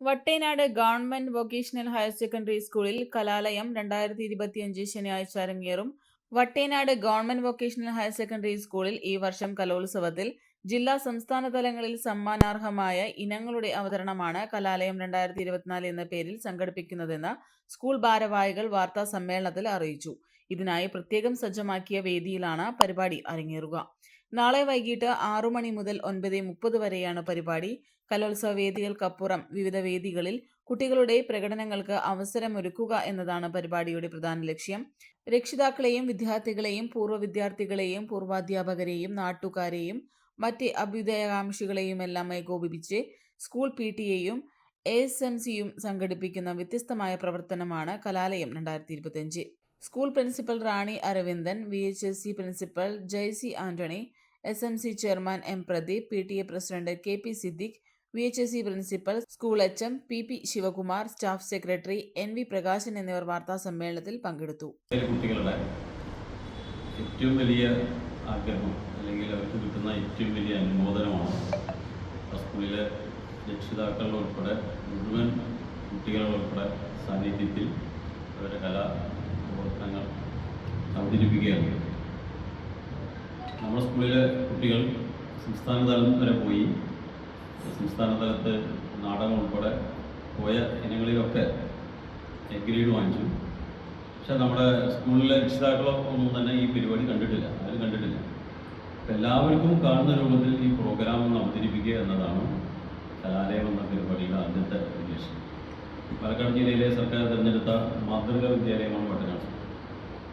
Vattenad government vocational higher secondary സ്കൂളിൽ കലാലയം രണ്ടായിരത്തി ഇരുപത്തിയഞ്ച് ശനിയാഴ്ച അരങ്ങേറും. Vattenad government vocational higher secondary സ്കൂളിൽ ഈ വർഷം കലോത്സവത്തിൽ ജില്ലാ സംസ്ഥാന തലങ്ങളിൽ സമ്മാനാർഹമായ ഇനങ്ങളുടെ അവതരണമാണ് കലാലയം രണ്ടായിരത്തി ഇരുപത്തിനാല് എന്ന പേരിൽ സംഘടിപ്പിക്കുന്നതെന്ന് സ്കൂൾ ഭാരവാഹികൾ വാർത്താ സമ്മേളനത്തിൽ അറിയിച്ചു. ഇതിനായി പ്രത്യേകം സജ്ജമാക്കിയ വേദിയിലാണ് പരിപാടി അരങ്ങേറുക. നാളെ വൈകിട്ട് ആറു മണി മുതൽ ഒൻപത് മുപ്പത് വരെയാണ് പരിപാടി. കലോത്സവ വേദികൾക്കപ്പുറം വിവിധ വേദികളിൽ കുട്ടികളുടെ പ്രകടനങ്ങൾക്ക് അവസരമൊരുക്കുക എന്നതാണ് പരിപാടിയുടെ പ്രധാന ലക്ഷ്യം. രക്ഷിതാക്കളെയും വിദ്യാർത്ഥികളെയും പൂർവ വിദ്യാർത്ഥികളെയും പൂർവാധ്യാപകരെയും നാട്ടുകാരെയും മറ്റ് അഭ്യുദയകാംക്ഷികളെയും എല്ലാം ഏകോപിപ്പിച്ച് സ്കൂൾ പി ടി എയും എ എസ് എം സിയും സംഘടിപ്പിക്കുന്ന വ്യത്യസ്തമായ പ്രവർത്തനമാണ് കലാലയം രണ്ടായിരത്തി ഇരുപത്തിയഞ്ച് school principal Rani Aravindan V H S C principal Jaisy Antony S M C chairman M Pradeep P T A president K P Siddique V H S C principal school H M P P Sivakumar staff secretary N V Prakashan എന്നിവർ വാർത്താ സമ്മേളനത്തിൽ പങ്കെടുത്തു. കുട്ടികളുടെ ഏറ്റവും വലിയ ആഗ്രഹം അല്ലെങ്കിൽ അവർക്ക് കിട്ടുന്ന ഏറ്റവും വലിയ അനുമോദനമാണ് സ്കൂളിലെ രക്ഷിതാക്കളുടെ ഉൾപ്പെടെ മുഴുവൻ കുട്ടികളുടെ ഉൾപ്പെടെ സാന്നിധ്യത്തിൽ അവരുടെ കലാ പ്രവർത്തനങ്ങൾ അവതരിപ്പിക്കുകയാണ്. നമ്മുടെ സ്കൂളിലെ കുട്ടികൾ സംസ്ഥാന തലം വരെ പോയി. സംസ്ഥാന തലത്ത് നാടകം ഉൾപ്പെടെ പോയ ഇനങ്ങളിലൊക്കെ എ ഗ്രേഡ് വാങ്ങിച്ചു. പക്ഷെ നമ്മുടെ സ്കൂളിലെ രക്ഷിതാക്കളോ ഒന്നും തന്നെ ഈ പരിപാടി കണ്ടിട്ടില്ല. ആരും കണ്ടിട്ടില്ല. എല്ലാവർക്കും കാണുന്ന രൂപത്തിൽ ഈ പ്രോഗ്രാം ഒന്ന് അവതരിപ്പിക്കുക എന്നതാണ് കലാലയം എന്ന പരിപാടിയുടെ ആദ്യത്തെ ഉദ്ദേശം. പാലക്കാട് ജില്ലയിലെ സർക്കാർ തിരഞ്ഞെടുത്ത മാതൃകാ വിദ്യാലയമാണ് വട്ടനാട്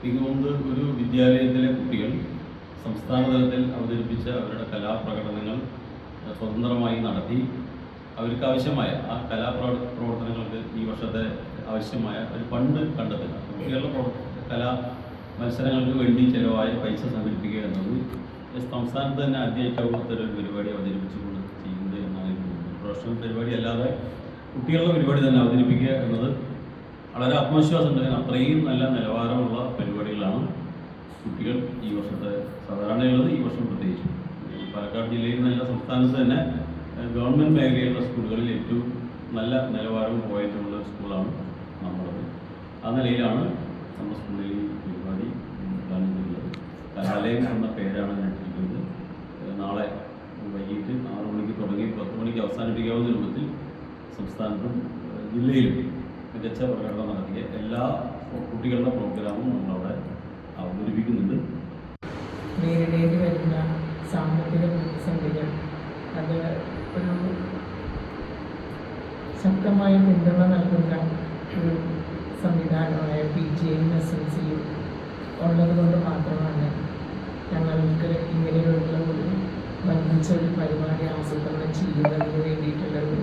ഇതുകൊണ്ട് ഒരു വിദ്യാലയത്തിലെ കുട്ടികൾ സംസ്ഥാന തലത്തിൽ അവതരിപ്പിച്ച അവരുടെ കലാപ്രകടനങ്ങൾ സ്വതന്ത്രമായി നടത്തി. അവർക്ക് ആവശ്യമായ ആ കലാപ്ര പ്രവർത്തനങ്ങൾക്ക് ഈ വർഷത്തെ ആവശ്യമായ ഒരു ഫണ്ട് കണ്ടെത്തുക. പ്രവർ- കലാ മത്സരങ്ങൾക്ക് വേണ്ടി ചിലവായ പൈസ സംഘടിപ്പിക്കുക എന്നത് സംസ്ഥാനത്ത് തന്നെ ആദ്യമായിട്ടാവും അത്തരം പരിപാടി അവതരിപ്പിച്ചുകൊണ്ട് ചെയ്യുന്നത് എന്നാണ് എനിക്ക് തോന്നുന്നത്. പ്രൊഫഷണൽ പരിപാടി അല്ലാതെ കുട്ടികളുടെ പരിപാടി തന്നെ അവതരിപ്പിക്കുക എന്നത് വളരെ ആത്മവിശ്വാസമുണ്ട് കാരണം അത്രയും നല്ല നിലവാരമുള്ള പരിപാടികളാണ് കുട്ടികൾ ഈ വർഷത്തെ സാധാരണയുള്ളത് ഈ വർഷം പ്രത്യേകിച്ചു. പാലക്കാട് ജില്ലയിൽ നല്ല സംസ്ഥാനത്ത് തന്നെ ഗവൺമെന്റ് മേഖലയിലുള്ള സ്കൂളുകളിൽ ഏറ്റവും നല്ല നിലവാരവും പോയിട്ടുള്ള സ്കൂളാണ് നമ്മളത്. ആ നിലയിലാണ് നമ്മുടെ സ്കൂളിൽ ഈ പരിപാടി ഉദ്ഘാടനം ചെയ്യുന്നത് കലാലയം എന്ന പേരാണ് ഇട്ടിരിക്കുന്നത്. നാളെ വൈകിട്ട് ആറു മണിക്ക് തുടങ്ങി പത്ത് മണിക്ക് അവസാനിപ്പിക്കാവുന്ന രൂപത്തിൽ സംസ്ഥാനത്തും ജില്ലയിലും മികച്ച പ്രകടനം നടത്തിയ എല്ലാ കുട്ടികളുടെ പ്രോഗ്രാമും നമ്മളവിടെ അവതരിപ്പിക്കുന്നുണ്ട്. നേരിടേണ്ടി വരുന്ന സാമ്പത്തിക പ്രതിസന്ധികൾ അത് ഒരു ശക്തമായ പിന്തുണ നൽകുന്ന ഒരു സംവിധാനമായ P G M S N സിയും ഉള്ളത് കൊണ്ട് മാത്രമാണ് ഞങ്ങൾക്ക് ഇങ്ങനെയുള്ള ഒരു ബന്ധിച്ച ഒരു പരിപാടി ആസൂത്രണം ചെയ്യുന്നതിന് വേണ്ടിയിട്ടുള്ള ഒരു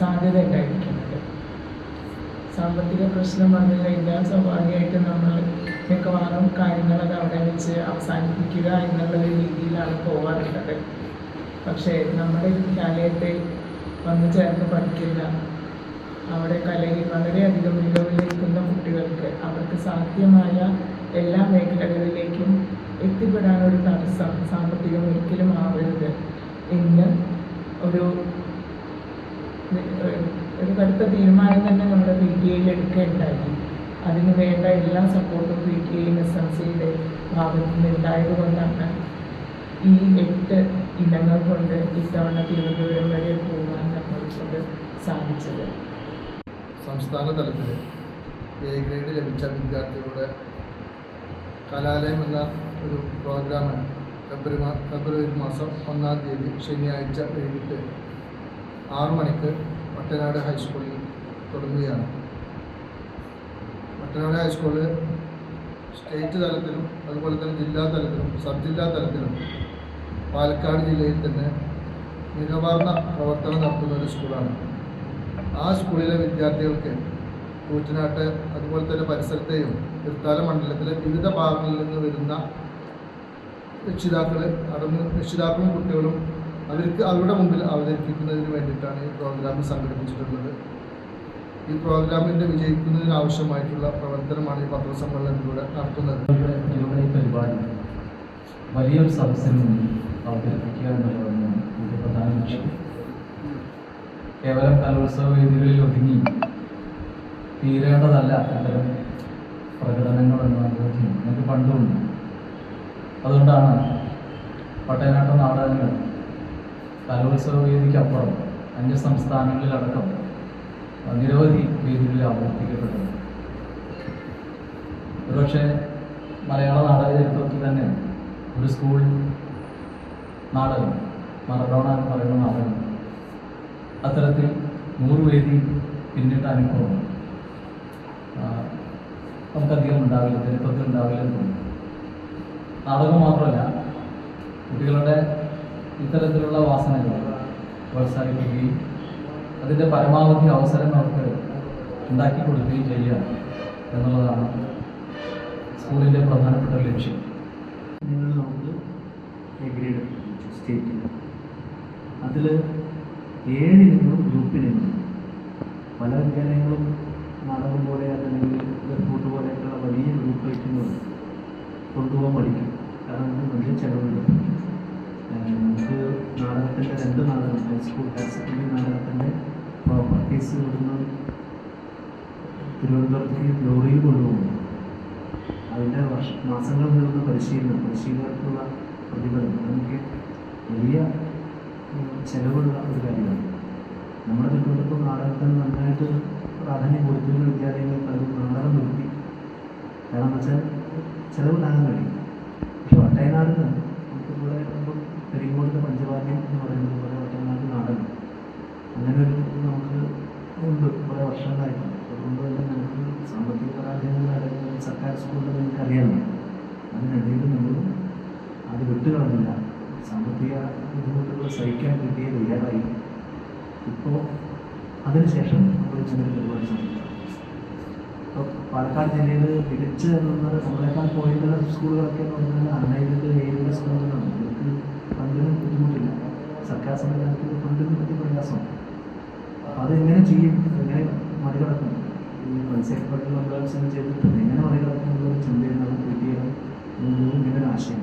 സാധ്യത ഉണ്ടായിരിക്കുന്നത്. സാമ്പത്തിക പ്രശ്നം വന്നു കഴിഞ്ഞാൽ സ്വാഭാവികമായിട്ടും നമ്മൾ മിക്കവാറും കാര്യങ്ങളൊക്കെ അവിടെ വെച്ച് അവസാനിപ്പിക്കുക എന്നുള്ള രീതിയിലാണ് പോകാറുള്ളത് പക്ഷേ നമ്മുടെ വിദ്യാലയത്തെ വന്നു ചേർന്ന് പഠിക്കുന്ന അവിടെ കലയിൽ വളരെയധികം മികവിലേക്കുന്ന കുട്ടികൾക്ക് അവർക്ക് സാധ്യമായ എല്ലാ മേഖലകളിലേക്കും എത്തിപ്പെടാനൊരു തടസ്സം സാമ്പത്തികം ഒരിക്കലും ആവരുത്. ഒരു ഒരു കടുത്ത തീരുമാനം തന്നെ നമ്മുടെ പി ടി എയിൽ എടുക്കുകയുണ്ടായി അതിന് വേണ്ട എല്ലാ സപ്പോർട്ടും P T I S M സിയുടെ ഭാഗത്തു നിന്ന് ഉണ്ടായത് കൊണ്ടാണ് ഈ എട്ട് ഇനങ്ങൾ കൊണ്ട് ഇത്തവണ തിരുവനന്തപുരം വരെ പോകാൻ നമ്മൾക്കൊണ്ട് കൊണ്ട് സാധിച്ചത്. സംസ്ഥാന തലത്തിൽ എ ഗ്രേഡ് ലഭിച്ച വിദ്യാർത്ഥികളുടെ കലാലയം എന്ന ഒരു പ്രോഗ്രാമാണ് ഫെബ്രുവരി ഫെബ്രുവരി മാസം ഒന്നാം തീയതി ശനിയാഴ്ച വൈകിട്ട് ആറു മണിക്ക് മട്ടനാട് ഹൈസ്കൂളിൽ തുടങ്ങുകയാണ്. മട്ടനാട് ഹൈസ്കൂളിൽ സ്റ്റേറ്റ് തലത്തിലും അതുപോലെ തന്നെ ജില്ലാ തലത്തിലും സബ് ജില്ലാ തലത്തിലും പാലക്കാട് ജില്ലയിൽ തന്നെ മികവാർന്ന പ്രവർത്തനം നടത്തുന്ന ഒരു സ്കൂളാണ് ആ സ്കൂളിലെ വിദ്യാർത്ഥികൾക്ക് കൂറ്റനാട്ട് അതുപോലെ തന്നെ പരിസരത്തെയും തീർത്ഥാല മണ്ഡലത്തിലെ വിവിധ ഭാഗങ്ങളിൽ നിന്ന് വരുന്ന രക്ഷിതാക്കൾ അടങ്ങുന്ന രക്ഷിതാക്കളും കുട്ടികളും അവർക്ക് അവരുടെ മുമ്പിൽ അവതരിപ്പിക്കുന്നതിന് വേണ്ടിയിട്ടാണ് ഈ പ്രോഗ്രാം സംഘടിപ്പിച്ചിട്ടുള്ളത്. ഈ പ്രോഗ്രാമിന്റെ വിജയിക്കുന്നതിനാവശ്യമായിട്ടുള്ള പ്രവർത്തനമാണ് ഈ പത്രസമ്മേളനത്തിലൂടെ നടത്തുന്നത്. പരിപാടി വലിയൊരു സദസ്സിന് മുന്നിൽ അവതരിപ്പിക്കുക എന്നുള്ളതാണ് പ്രധാന ലക്ഷ്യം. കേവലം കലോത്സവ വേദികളിൽ ഒതുങ്ങി തീരേണ്ടതല്ല അത്തരം പ്രകടനങ്ങൾ എന്ന് ബോധ്യം എനിക്ക് പണ്ടുണ്ട് അതുകൊണ്ടാണ് പട്ടയനാട്ട നാടകങ്ങൾ കലോത്സവ വേദിക്കപ്പുറം അന്യ സംസ്ഥാനങ്ങളിലടക്കം നിരവധി വേദികളിൽ ആവർത്തിക്കപ്പെട്ടത് ഒരുപക്ഷെ മലയാള നാടക ചരിത്രത്തിൽ തന്നെ ഒരു സ്കൂൾ നാടകം മറഡോണ എന്ന് പറയുന്ന നാടകം അത്തരത്തിൽ നൂറ് വേദി പിന്നിട്ട അനുഭവം നമുക്കധികം ഉണ്ടാവില്ല ചരിത്രത്തിൽ ഉണ്ടാവില്ല തോന്നുന്നു. നാടകം മാത്രമല്ല കുട്ടികളുടെ ഇത്തരത്തിലുള്ള വാസനകൾ പ്രോത്സാഹിപ്പിക്കുകയും അതിന്റെ പരമാവധി അവസരം അവർക്ക് ഉണ്ടാക്കി കൊടുക്കുകയും ചെയ്യുക എന്നുള്ളതാണ് സ്കൂളിന്റെ പ്രധാനപ്പെട്ട ലക്ഷ്യം. നമുക്ക് ഗ്രേഡ് സ്റ്റേറ്റിൽ അതിൽ ഏഴിനങ്ങളും ഗ്രൂപ്പിനങ്ങളും പല വിദ്യാലയങ്ങളും നാടകം പോലെ അല്ലെങ്കിൽ റിപ്പോർട്ട് പോലെയൊക്കെയുള്ള വലിയ ഗ്രൂപ്പ് ഐറ്റങ്ങൾ കൊണ്ടുപോകാൻ പഠിക്കും. കാരണം അതിന് വലിയ ചിലവുണ്ട്. നമുക്ക് നാടകത്തിന്റെ രണ്ട് നാടകം ഹൈസ്കൂൾ ഹയർ സെക്കൻഡറി നാടകത്തിന്റെ പ്രോപ്പർട്ടീസ് ഇവിടുന്ന് തിരുവനന്തപുരത്തേക്ക് ലോറിയിൽ കൊണ്ടുപോകുന്നു അതിന്റെ വർഷ മാസങ്ങൾ നീളുന്ന പരിശീലനം പരിശീലനത്തിനുള്ള പ്രതിഫലം അതൊക്കെ വലിയ ചെലവുള്ള ഒരു കാര്യമാണ് നമ്മുടെ തിരുവനന്തപുരം നാടകത്തിന് നന്നായിട്ട് പ്രാധാന്യം കൊടുത്തിരുന്ന വിദ്യാലയങ്ങളിൽ പലരും നാടകം നിർത്തി കാരണം എന്ന് വെച്ചാൽ ചിലവുണ്ടാകാൻ കഴിയും പക്ഷെ വട്ടയനാടിന് പെരിങ്ങോടിന്റെ പഞ്ചവാദ്യം എന്ന് പറയുന്നത് കുറേ വട്ടയനാട് നാടകം അങ്ങനെ ഒരു നമുക്ക് ഉണ്ട് കുറേ വർഷങ്ങളായിട്ട്. അതുകൊണ്ട് തന്നെ നമുക്ക് സാമ്പത്തിക പരാജയങ്ങളായിരുന്നു സർക്കാർ സ്കൂളിൽ നിങ്ങൾക്ക് അറിയാമല്ലോ അതിനിടയിൽ നമ്മൾ അത് വിട്ടുകളഞ്ഞില്ല. സാമ്പത്തിക ബുദ്ധിമുട്ടുകൾ സഹിക്കാൻ കിട്ടിയ തയ്യാറായി. ഇപ്പോൾ അതിനുശേഷം നമ്മൾ ഇങ്ങനെ ഒരു പരിപാടി ശ്രമിക്കാം. ഇപ്പോൾ പാലക്കാട് ജില്ലയിൽ മികച്ച നമ്മളെക്കാൾ പോയിട്ടുള്ള സ്കൂളുകളൊക്കെ എന്ന് പറഞ്ഞാൽ അണ്ണയിലെ ഏരിയ സ്കൂളുകളാണ്. ഫണ്ടിന് ബുദ്ധിമുട്ടില്ല. സർക്കാർ സംവിധാനത്തിൽ ഫണ്ടിന് വലിയ പ്രയാസമാണ് അപ്പം അതെങ്ങനെ ചെയ്യും? എങ്ങനെ മറികടക്കും? ഈ നമ്മൾ അഭ്യാസം ചെയ്തിട്ട് എങ്ങനെ മറികടക്കും? എന്നുള്ള പി ടി എ ഇങ്ങനെ ഒരു ആശയം